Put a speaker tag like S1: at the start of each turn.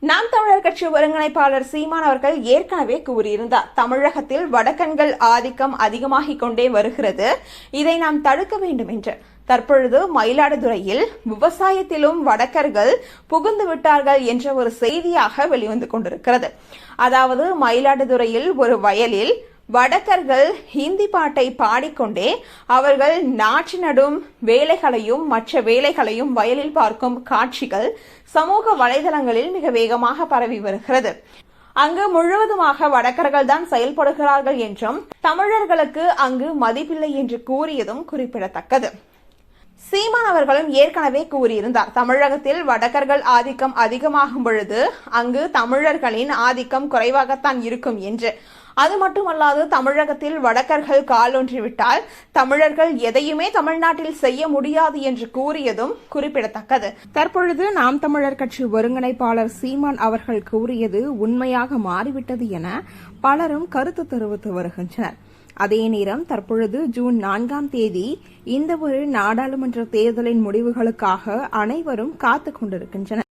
S1: நாம் தமிழர் கட்சி ஒருங்கிணைப்பாளர் சீமான் அவர்கள் ஏற்கனவே கூறியிருந்தார். தமிழகத்தில் வடக்கன்கள் ஆதிக்கம் அதிகமாகிக் கொண்டே வருகிறது. இதை நாம் தடுக்க வேண்டும் என்று. தற்பொழுது மயிலாடுதுறையில் விவசாயத்திலும் வடக்கர்கள் புகுந்து விட்டார்கள் என்ற ஒரு செய்தியாக வெளிவந்து கொண்டிருக்கிறது. அதாவது மயிலாடுதுறையில் ஒரு வயலில் வடக்கர்கள் ஹிந்தி பாட்டை பாடிக்கொண்டே அவர்கள் நாற்று நடும் வேலைகளையும் மற்ற வேலைகளையும் வயலில் பார்க்கும் காட்சிகள் சமூக வலைதளங்களில் மிக வேகமாக பரவி வருகிறது. அங்கு முழுவதுமாக வடக்கர்கள் தான் செயல்படுகிறார்கள் என்றும் தமிழர்களுக்கு அங்கு மதிப்பில்லை என்று கூறியதும் குறிப்பிடத்தக்கது. சீமான் அவர்களும் ஏற்கனவே கூறியிருந்தார் தமிழகத்தில் வடக்கர்கள் ஆதிக்கம் அதிகமாகும் பொழுது அங்கு தமிழர்களின் ஆதிக்கம் குறைவாகத்தான் இருக்கும் என்று. அது மட்டுமல்லாது தமிழகத்தில் வடக்கர்கள் காலொன்றிவிட்டால் தமிழர்கள் எதையுமே தமிழ்நாட்டில் செய்ய முடியாது என்று கூறியதும் குறிப்பிடத்தக்கது.
S2: தற்பொழுது நாம் தமிழர் கட்சி ஒருங்கிணைப்பாளர் சீமான் அவர்கள் கூறியது உண்மையாக மாறிவிட்டது என பலரும் கருத்து தெரிவித்து வருகின்றனர். அதே நேரம் தற்பொழுது ஜூன் நான்காம் தேதி இந்த ஒரு நாடாளுமன்ற தேர்தலின் முடிவுகளுக்காக அனைவரும் காத்துக் கொண்டிருக்கின்றனர்.